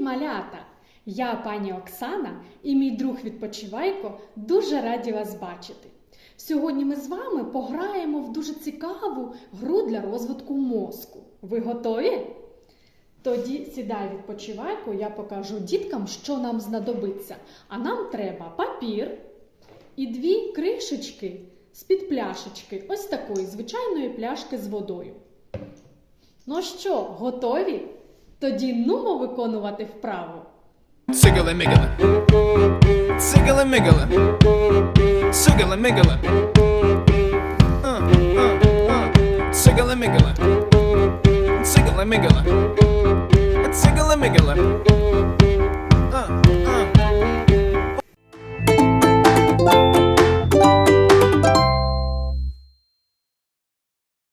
малята! Я пані Оксана і мій друг відпочивайко дуже раді вас бачити. Сьогодні ми з вами пограємо в дуже цікаву гру для розвитку мозку. Ви готові? Тоді сідай відпочивайко, я покажу діткам, що нам знадобиться. А нам треба папір і дві кришечки з-під пляшечки, ось такої звичайної пляшки з водою. Ну що, готові? Тоді нумо виконувати вправу. Цигали мигали. Цигали мигали. Цигали мигали. Цигали мигали. Цигали мигали. Цигали мигали.